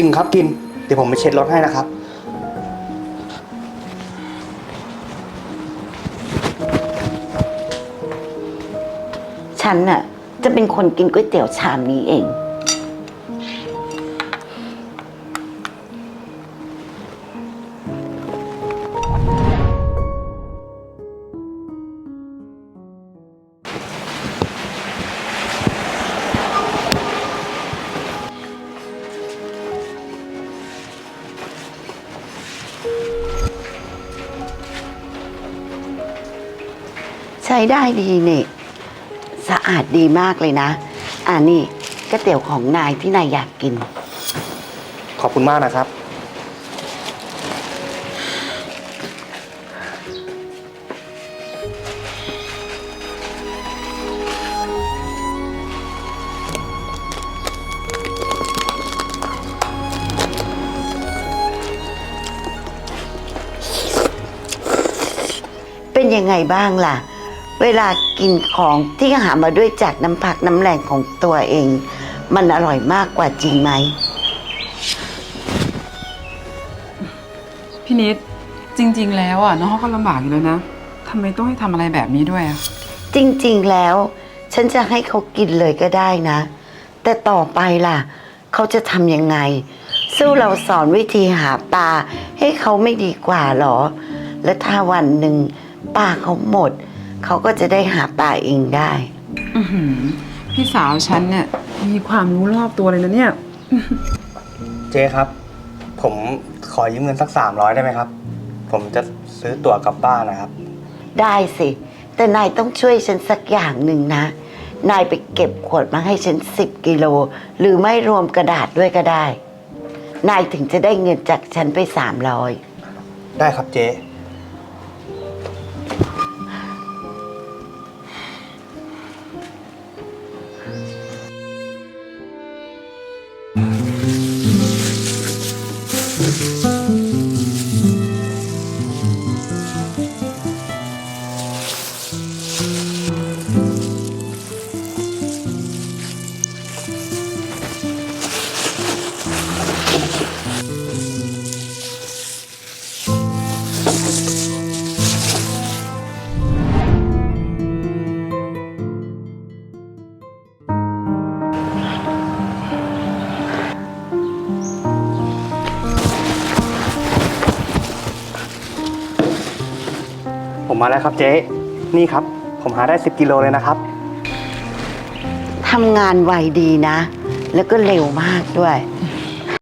กินครับกิน เดี๋ยวผมไปเช็ดรถให้นะครับ ฉันน่ะจะเป็นคนกินก๋วยเตี๋ยวชามนี้เอง ได้ดีนี่ สะอาดดีมากเลยนะ อ่านี่ก๋วยเตี๋ยวของนายที่นายอยากกิน ขอบคุณมากนะครับ เป็นยังไงบ้างล่ะ เวลากินของที่หามาด้วยจากน้ำผักน้ำแรงของตัวเอง มันอร่อยมากกว่าจริงไหม พี่นิดจริง ๆ แล้วอะน้องเขาก็ลำบากอยู่แล้วนะทำไมต้องให้ทำอะไรแบบนี้ด้วยอะจริง ๆ แล้ว ฉันจะให้เขากินเลยก็ได้นะ แต่ต่อไปล่ะ เขาจะทำยังไง สู้เราสอนวิธีหาปลาให้เขาไม่ดีกว่าหรอ และถ้าวันหนึ่งปลาเขาหมด เขาก็จะได้หาปลาเองได้ อื้อหือพี่สาวฉันเนี่ยมีความรู้รอบตัวเลยนะเนี่ย เจ๊ครับ ผมขอยืมเงินสักสามร้อยได้ไหมครับ ผมจะซื้อตั๋วกลับบ้านนะครับ ได้สิ แต่นายต้องช่วยฉันสักอย่างหนึ่งนะ นายไปเก็บขวดมาให้ฉันสิบกิโล หรือไม่รวมกระดาษด้วยก็ได้ นายถึงจะได้เงินจากฉันไปสามร้อย ได้ครับเจ๊ ผมมาแล้วครับเจ๊ นี่ครับ ผมหาได้ 10 กิโลเลยนะครับ ทำงานไวดีนะ แล้วก็เร็วมากด้วย อ